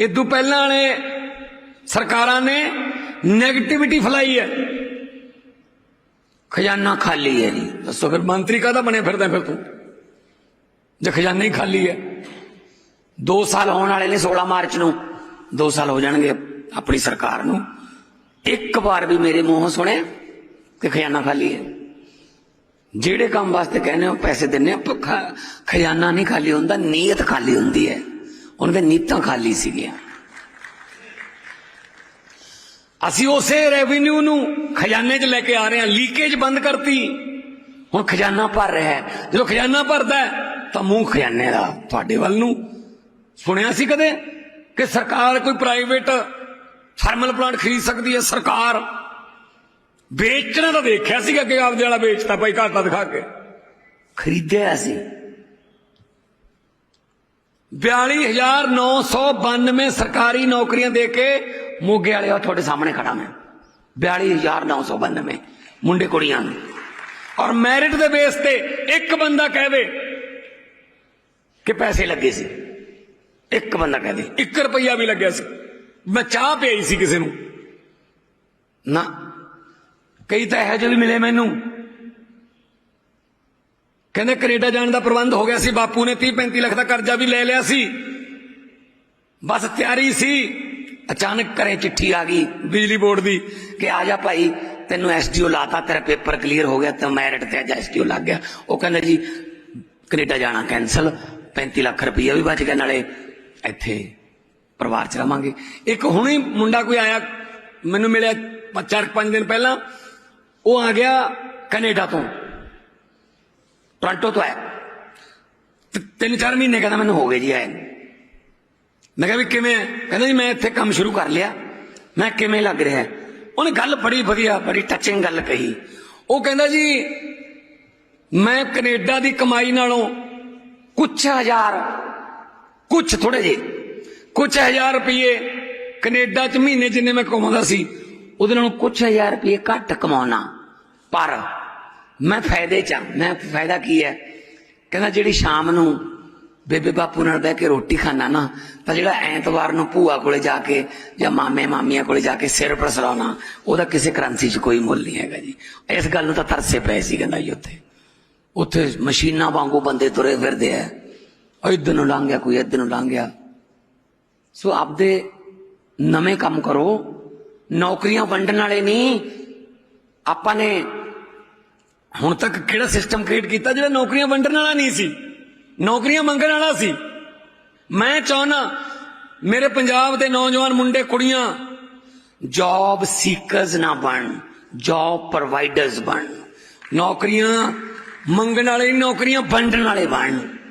ਇਦੋਂ ਪਹਿਲਾਂ ਵਾਲੇ ਸਰਕਾਰਾਂ ਨੇ 네ਗੇਟਿਵਿਟੀ ਫੈਲਾਈ ਹੈ। ਖਜ਼ਾਨਾ ਖਾਲੀ ਹੈ ਜੀ। ਦੱਸੋ ਫਿਰ ਮੰਤਰੀ ਕਾਹਦਾ ਬਣਿਆ ਫਿਰਦਾ ਫਿਰ ਤੂੰ? ਜੇ ਖਜ਼ਾਨਾ ਹੀ ਖਾਲੀ ਹੈ। 2 ਸਾਲ ਹੋਣ ਵਾਲੇ ਨੇ 16 ਮਾਰਚ ਨੂੰ। 2 ਸਾਲ ਹੋ ਜਾਣਗੇ ਆਪਣੀ ਸਰਕਾਰ ਨੂੰ। ਇੱਕ ਵਾਰ ਵੀ ਮੇਰੇ ਮੂੰਹੋਂ ਸੁਣਿਆ ਕਿ ਖਜ਼ਾਨਾ ਖਾਲੀ ਹੈ। ਜਿਹੜੇ ਕੰਮ ਵਾਸਤੇ ਕਹਿੰਦੇ ਹੋ, ਪੈਸੇ ਦਿੰਨੇ ਆ ਖਜ਼ਾਨਾ ਨਹੀਂ ਖਾਲੀ ਹੁੰਦਾ, ਨੀਅਤ ਖਾਲੀ ਹੁੰਦੀ ਹੈ। ਉਹਨਾਂ ਦੇ ਨੀਤਾਂ ਖਾਲੀ ਸੀਗੀਆਂ। ਅਸੀਂ ਉਸੇ ਰੈਵਨਿਊ ਨੂੰ ਖਜ਼ਾਨੇ 'ਚ ਲੈ ਕੇ ਆ ਰਹੇ ਹਾਂ ਲੀਕੇਜ ਬੰਦ ਕਰਤੀ। ਹੁਣ ਖਜ਼ਾਨਾ ਭਰ ਰਿਹਾ ਹੈ। ਜਦੋਂ ਖਜ਼ਾਨਾ ਭਰਦਾ ਤਾਂ ਮੂੰਹ ਖਜ਼ਾਨੇ ਦਾ ਤੁਹਾਡੇ ਵੱਲ ਨੂੰ। ਸੁਣਿਆ ਸੀ ਕਦੇ ਕਿ ਸਰਕਾਰ ਕੋਈ ਪ੍ਰਾਈਵੇਟ ਥਰਮਲ ਪਲਾਂਟ ਖਰੀਦ ਸਕਦੀ ਹੈ? ਸਰਕਾਰ ਵੇਚਣਾ ਤਾਂ ਦੇਖਿਆ ਸੀਗਾ ਕਿ ਆਪਦੇ ਵਾਲਾ ਵੇਚਤਾ ਭਾਈ ਘਾਟਾ ਦਿਖਾ ਕੇ। ਖਰੀਦਿਆ ਸੀ। 42992 ਸਰਕਾਰੀ ਨੌਕਰੀਆਂ ਦੇ ਕੇ ਮੋਗੇ ਵਾਲੇ ਆ, ਤੁਹਾਡੇ ਸਾਹਮਣੇ ਖੜਾ ਮੈਂ। 42992 ਮੁੰਡੇ ਕੁੜੀਆਂ ਨੂੰ। ਔਰ ਮੈਰਿਟ ਦੇ ਬੇਸ ਤੇ ਇੱਕ ਬੰਦਾ ਕਹਵੇ ਕਿ ਪੈਸੇ ਲੱਗੇ ਸੀ। ਇੱਕ ਬੰਦਾ ਕਹਦੇ 1 ਰੁਪਈਆ ਵੀ ਲੱਗਿਆ ਸੀ। ਮੈਂ ਚਾਹ ਪਿਆਈ ਸੀ ਕਿਸੇ ਨੂੰ। ਨਾ, ਕਈ ਤਾਂ ਇਹੋ ਜਿਹੇ ਵੀ ਮਿਲੇ ਮੈਨੂੰ। ਕਹਿੰਦੇ ਕੈਨੇਡਾ ਜਾਣ ਦਾ ਪ੍ਰਬੰਧ ਹੋ ਗਿਆ ਸੀ, ਬਾਪੂ ਨੇ 30 35 ਲੱਖ ਦਾ ਕਰਜ਼ਾ ਵੀ ਲੈ ਲਿਆ ਸੀ। ਬਸ ਤਿਆਰੀ ਸੀ, ਅਚਾਨਕ ਕਰੇ ਚਿੱਠੀ ਆ ਗਈ ਬਿਜਲੀ ਬੋਰਡ ਦੀ ਕਿ ਆ ਜਾ ਭਾਈ, ਤੈਨੂੰ ਐਸਡੀਓ ਲਾਤਾ, ਤੇਰਾ ਪੇਪਰ ਕਲੀਅਰ ਹੋ ਗਿਆ, ਤੇ ਮੈਰਿਟ ਤੇ ਅੱਜ ਐਸਡੀਓ ਲੱਗ ਗਿਆ। ਉਹ ਕਹਿੰਦਾ ਜੀ, ਕੈਨੇਡਾ ਜਾਣਾ ਕੈਨਸਲ 35 ਲੱਖ ਰੁਪਈਆ ਵੀ ਬਚ ਗਿਆ, ਨਾਲੇ ਇੱਥੇ ਪਰਿਵਾਰ ਚ ਰਵਾਂਗੇ। ਇੱਕ ਹੁਣੇ ਮੁੰਡਾ ਕੋਈ ਆਇਆ, ਮੈਨੂੰ ਮਿਲਿਆ ਪ- ਚਾਰ ਪੰਜ ਦਿਨ ਪਹਿਲਾਂ, ਉਹ ਆ ਗਿਆ ਕੈਨੇਡਾ ਤੋਂ। ਟੋਰਾਂਟੋ ਤੋਂ ਆਇਆ। ਤਿੰਨ ਚਾਰ ਮਹੀਨੇ ਕਹਿੰਦਾ ਮੈਨੂੰ ਹੋ ਗਏ ਜੀ ਆਏ ਮੈਂ ਕਿਹਾ ਵੀ ਕਿਵੇਂ ਕਹਿੰਦਾ ਜੀ ਮੈਂ ਇੱਥੇ ਕੰਮ ਸ਼ੁਰੂ ਕਰ ਲਿਆ। ਮੈਂ ਕਿਵੇਂ ਲੱਗ ਰਿਹਾ? ਉਹਨੇ ਗੱਲ ਬੜੀ ਵਧੀਆ, ਬੜੀ ਟੱਚਿੰਗ ਗੱਲ ਕਹੀ। ਉਹ ਕਹਿੰਦਾ ਜੀ, ਮੈਂ ਕੈਨੇਡਾ ਦੀ ਕਮਾਈ ਨਾਲੋਂ ਕੁਛ ਹਜ਼ਾਰ, ਕੁਛ ਥੋੜੇ ਜੇ ਕੁਛ ਹਜ਼ਾਰ ਰੁਪਏ ਕੈਨੇਡਾ ਚ ਮਹੀਨੇ ਜਿੰਨੇ ਮੈਂ ਕਮਾਉਂਦਾ ਸੀ, ਉਹਦੇ ਨਾਲੋਂ ਕੁਛ ਹਜ਼ਾਰ ਰੁਪਏ ਘੱਟ ਕਮਾਉਣਾ ਪਰ ਮੈਂ ਫਾਇਦੇ ਚ ਹਾਂ। ਮੈਂ ਫਾਇਦਾ ਕੀ ਹੈ? ਕਹਿੰਦਾ ਜਿਹੜੀ ਸ਼ਾਮ ਨੂੰ ਬੇਬੇ ਬਾਪੂ ਨਾਲ ਬਹਿ ਕੇ ਰੋਟੀ ਖਾਣਾ ਨਾ, ਤਾਂ ਜਿਹੜਾ ਐਤਵਾਰ ਨੂੰ ਭੂਆ ਕੋਲੇ ਜਾ ਕੇ ਜਾਂ ਮਾਮੇ ਮਾਮੀਆਂ ਕੋਲੇ ਜਾ ਕੇ ਸਿਰ ਪ੍ਰਸਰਾਉਣਾ ਉਹਦਾ ਕਿਸੇ ਕਰੰਸੀ 'ਚ ਕੋਈ ਮੁੱਲ ਨਹੀਂ ਹੈਗਾ ਜੀ। ਇਸ ਗੱਲ ਨੂੰ ਤਾਂ ਤਰਸੇ ਪਏ ਸੀ ਕਹਿੰਦਾ ਜੀ ਉੱਥੇ। ਉੱਥੇ ਮਸ਼ੀਨਾਂ ਵਾਂਗੂ ਬੰਦੇ ਤੁਰੇ ਫਿਰਦੇ ਆ। ਇੱਧਰ ਨੂੰ ਲੰਘ ਗਿਆ, ਕੋਈ ਇੱਧਰ ਨੂੰ ਲੰਘ ਗਿਆ। ਸੋ ਆਪਦੇ ਨਵੇਂ ਕੰਮ ਕਰੋ। ਨੌਕਰੀਆਂ ਵੰਡਣ ਵਾਲੇ ਨਹੀਂ। ਆਪਾਂ ਨੇ ਹੁਣ ਤੱਕ ਕਿਹੜਾ ਸਿਸਟਮ ਕ੍ਰੀਏਟ ਕੀਤਾ ਜਿਹੜਾ ਨੌਕਰੀਆਂ ਵੰਡਣ ਵਾਲਾ ਨਹੀਂ ਸੀ? ਨੌਕਰੀਆਂ ਮੰਗਣ ਵਾਲਾ ਸੀ? ਮੈਂ ਚਾਹਨਾ ਮੇਰੇ ਪੰਜਾਬ ਦੇ ਨੌਜਵਾਨ ਮੁੰਡੇ, ਕੁੜੀਆਂ ਜੌਬ ਸੀਕਰਸ ਨਾ ਬਣ ਜੌਬ ਪ੍ਰੋਵਾਈਡਰਸ ਬਣ। ਨੌਕਰੀਆਂ ਮੰਗਣ ਵਾਲੇ ਨੌਕਰੀਆਂ ਵੰਡਣ ਵਾਲੇ ਬਣ।